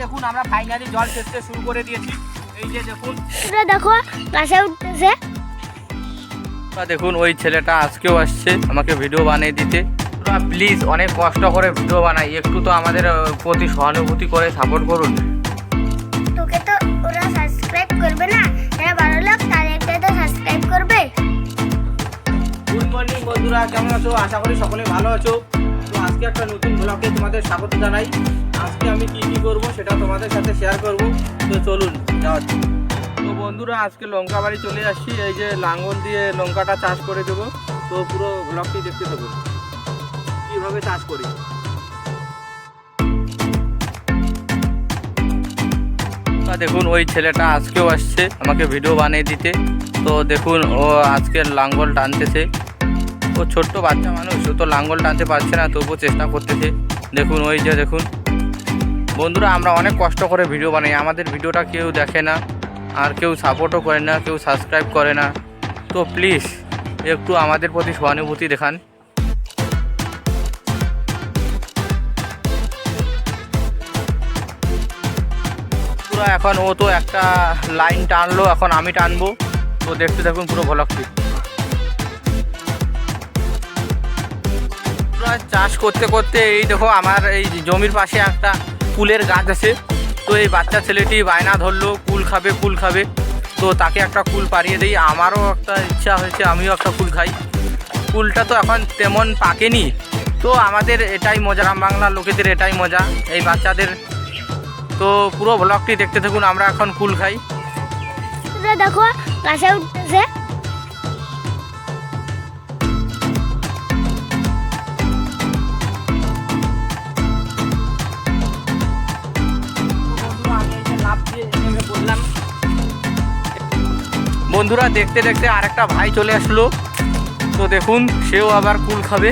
দেখুন আমরা ফাইনালি জল সেচতে শুরু করে দিয়েছি। এই যে দেখুন। এটা দেখো গাছে উঠতেছে। দেখুন ওই ছেলেটা আজকেও আসছে আমাকে ভিডিও বানিয়ে দিতে। প্লিজ অনেক কষ্ট করে ভিডিও বানাই। একটু তো আমাদের প্রতি সহানুভূতি করে সাপোর্ট করুন। তোকে তো ওরা সাবস্ক্রাইব করবে না? যারা ভালো লোক তাদেরকে তো সাবস্ক্রাইব করবে। গুড মর্নিং বন্ধুরা কেমন আছো? আশা করি সকলে ভালো আছো। আজকে একটা নতুন ব্লগে তোমাদের স্বাগত জানাই। আজকে আমি কি কি করব সেটা তোমাদের সাথে শেয়ার করব। তো চলুন। তো বন্ধুরা, আজকে লঙ্কা বাড়ি চলে আসছি। এই যে লাঙ্গল দিয়ে লঙ্কাটা চাষ করে দেবো। তো পুরো ব্লগটি দেখতে থাকুন। কীভাবে চাষ করি? দেখুন, ওই ছেলেটা আজকেও আসছে আমাকে ভিডিও বানিয়ে দিতে। তো দেখুন, ও আজকে লাঙ্গল টানতেছে। ও ছোট্ট বাচ্চা মানুষ, ও তো লাঙ্গল টানতে পারছে না, তবুও চেষ্টা করতেছে। দেখুন, ওই যে দেখুন। বন্ধুরা, আমরা অনেক কষ্ট করে ভিডিও বানাই, আমাদের ভিডিওটা কেউ দেখে না, আর কেউ সাপোর্টও করে না, কেউ সাবস্ক্রাইব করে না। তো প্লিজ একটু আমাদের প্রতি সহানুভূতি দেখান। পুরো এখন ও তো একটা লাইন টানলো, এখন আমি টানবো। তো দেখতে দেখুন পুরো ভ্লগটি চাষ করতে করতে এই দেখো আমার এই জমির পাশে একটা কুলের গাছ আছে। তো এই বাচ্চা ছেলেটি বায়না ধরলো, কুল খাবে কুল খাবে। তো তাকে একটা কুল পাড়িয়ে দিই। আমারও একটা ইচ্ছা হয়েছে, আমিও একটা কুল খাই। কুলটা তো এখন তেমন পাকেনি। তো আমাদের এটাই মজা, গ্রাম বাংলার লোকেদের এটাই মজা, এই বাচ্চাদের। তো পুরো ব্লগটি দেখতে থাকুন, আমরা এখন কুল খাই। দেখো, গাছে উঠতেছে। বন্ধুরা, দেখতে দেখতে আরেকটা ভাই চলে আসলো। তো দেখুন, সেও আবার কুল খাবে।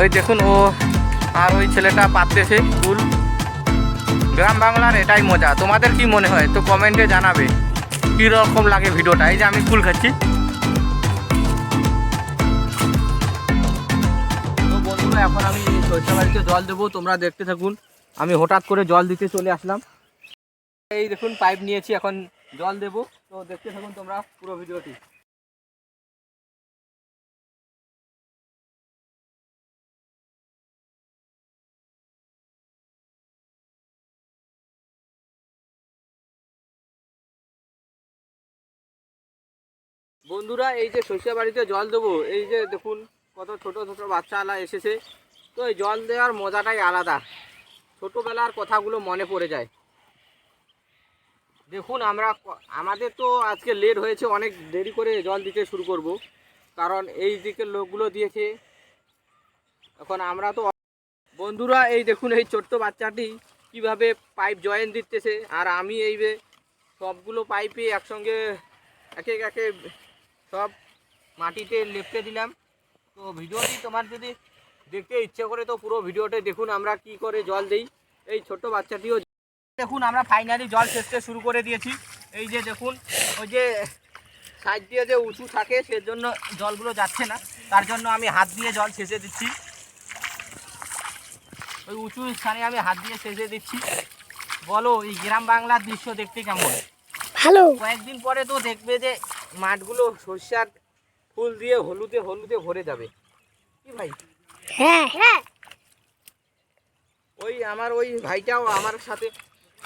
ওই দেখুন, ও আর ওই ছেলেটা পাততেছে কুল। গ্রাম বাংলার এটাই মজা। তোমাদের কি মনে হয়? তো কমেন্টে জানাবে। কী রকম লাগে ভিডিওটা? এই যে আমি কুল খাচ্ছি। তো বন্ধুরা, এখন আমি সরষে বাড়িতে জল দেবো। তোমরা দেখতে থাকুন। আমি হঠাৎ করে জল দিতে চলে আসলাম। এই দেখুন, পাইপ নিয়েছি, এখন জল দেবো। তো দেখতে থাকুন তোমরা পুরো ভিডিওটি। বন্ধুরা, এই যে শস্য বাড়িতে জল দেবো, এই যে দেখুন কত ছোট ছোট বাচ্চারা এসেছে। তো এই জল দেওয়ার মজাটাই আলাদা। ছোটোবেলার কথাগুলো মনে পড়ে যায়। দেখুন, আমরা আমাদের তো আজকে লেট হয়েছে, অনেক দেরি করে জল দিতে শুরু করব। কারণ এই দিকের লোকগুলো দিয়েছে। এখন আমরা তো বন্ধুরা, এই দেখুন, এই ছোট্ট বাচ্চাটি কীভাবে পাইপ জয়েন দিতেছে। আর আমি এই সবগুলো পাইপে একসঙ্গে একে একে সব মাটিতে লেপটে দিলাম। তো ভিডিওটি তোমার যদি দেখতে ইচ্ছে করে, তো পুরো ভিডিওটা দেখুন, আমরা কি করে জল দেই। এই ছোট্ট বাচ্চাটিও দেখুন আমরা ফাইনালি জল সেচতে শুরু করে দিয়েছি। এই যে দেখুন ওই যে সাইড দিয়ে যে উঁচু থাকে সেজন্য জলগুলো যাচ্ছে না। তার জন্য আমি হাত দিয়ে জল সেচে দিচ্ছি। ওই উঁচু স্থানে আমি হাত দিয়ে সেচে দিচ্ছি। বলো এই গ্রাম বাংলার দৃশ্য দেখতে কেমন? ভালো কয়েকদিন পরে তো দেখবে যে মাঠগুলো সর্ষার ফুল দিয়ে হলুদে হলুদে ভরে যাবে। কি ভাই? হ্যাঁ হ্যাঁ। ওই আমার ওই ভাইটাও আমার সাথে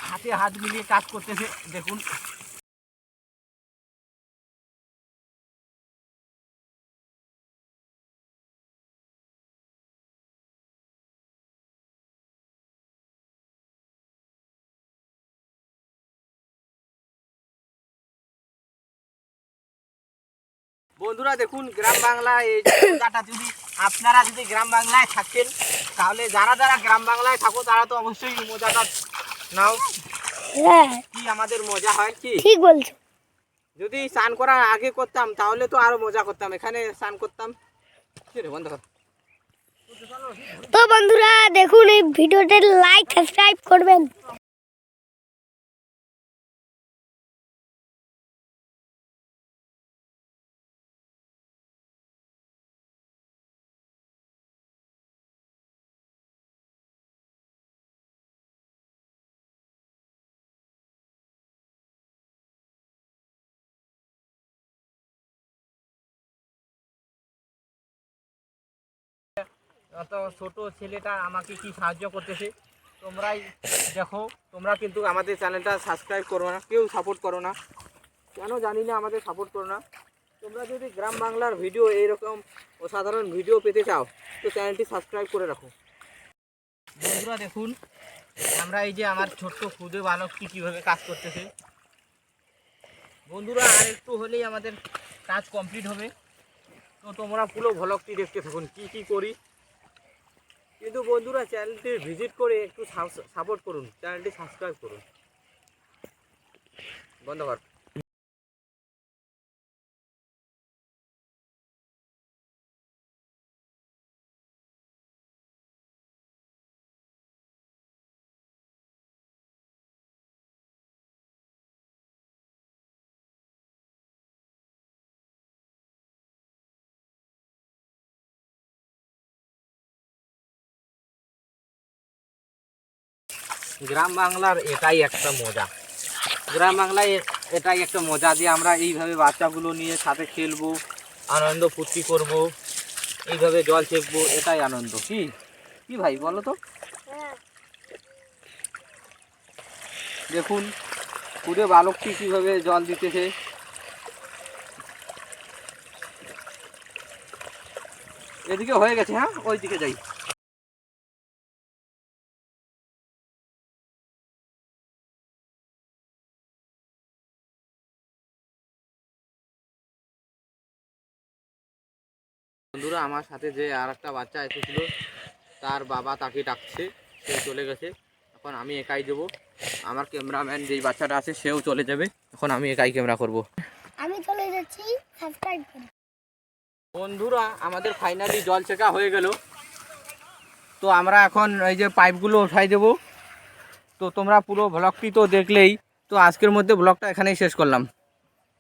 হাতে হাত মিলিয়ে কাজ করতেছে, দেখুন। বন্ধুরা, দেখুন, গ্রাম বাংলায় এই জায়গাটা যদি আপনারা যদি গ্রাম বাংলায় থাকেন, তাহলে যারা যারা গ্রাম বাংলায় থাকো, তারা তো অবশ্যই মজাটা নাও। হ্যাঁ। কি আমাদের মজা হয় কি? ঠিক বলছো। যদি স্নান করার আগে করতাম তাহলে তো আরও মজা করতাম। এখানে স্নান করতাম। বন্ধ কর। তো বন্ধুরা দেখুন এই ভিডিওতে লাইক সাবস্ক্রাইব করবেন। অত ছোট ছেলেটা আমাকে কি সাহায্য করতেছে? তোমরাই দেখো, তোমরা কিন্তু আমাদের চ্যানেলটা সাবস্ক্রাইব করো না, কেউ সাপোর্ট করো না। কেন জানি না আমাদের সাপোর্ট করো না। তোমরা যদি গ্রাম বাংলার ভিডিও এইরকম অসাধারণ ভিডিও পেতে চাও, তো চ্যানেলটি সাবস্ক্রাইব করে রাখো। বন্ধুরা দেখুন, আমরা এই যে আমার ছোট্ট খুদে বালকটি কীভাবে কাজ করতেছে। বন্ধুরা, আর একটু হলেই আমাদের কাজ কমপ্লিট হবে। তো তোমরা পুরো ভ্লগটি দেখতে থাকুন, কি কি করি। কিন্তু বন্ধুরা চ্যানেলটি ভিজিট করে একটু সাপোর্ট করুন চ্যানেলটি সাবস্ক্রাইব করুন। বন্ধ কর। গ্রাম বাংলার এটাই একটা মজা। গ্রাম বাংলায় এটাই একটা মজা যে আমরা এইভাবে বাচ্চাগুলো নিয়ে সাথে খেলব, আনন্দ ফুর্তি করব, এইভাবে জল চেকবো এটাই আনন্দ। কি? কি ভাই, বলো তো। দেখুন, পুরো বালকটি কীভাবে জল দিতেছে। এদিকে হয়ে গেছে হ্যাঁ? ওই দিকে যাই। বন্ধুরা আমার সাথে যে আর একটা বাচ্চা এসেছিল তার বাবা তাকে ডাকছে সে চলে গেছে। এখন আমি একাই দেবো আমার ক্যামেরাম্যান যেই বাচ্চাটা আছে সেও চলে যাবে। এখন আমি একাই ক্যামেরা করব। আমি চলে যাচ্ছি সাবস্ক্রাইব বন্ধুরা আমাদের ফাইনালি জল ছেঁকা হয়ে গেল। তো আমরা এখন এই যে পাইপগুলো উঠাই দেবো। তো তোমরা পুরো ব্লগটি তো দেখলেই তো আজকের মধ্যে ব্লগটা এখানেই শেষ করলাম।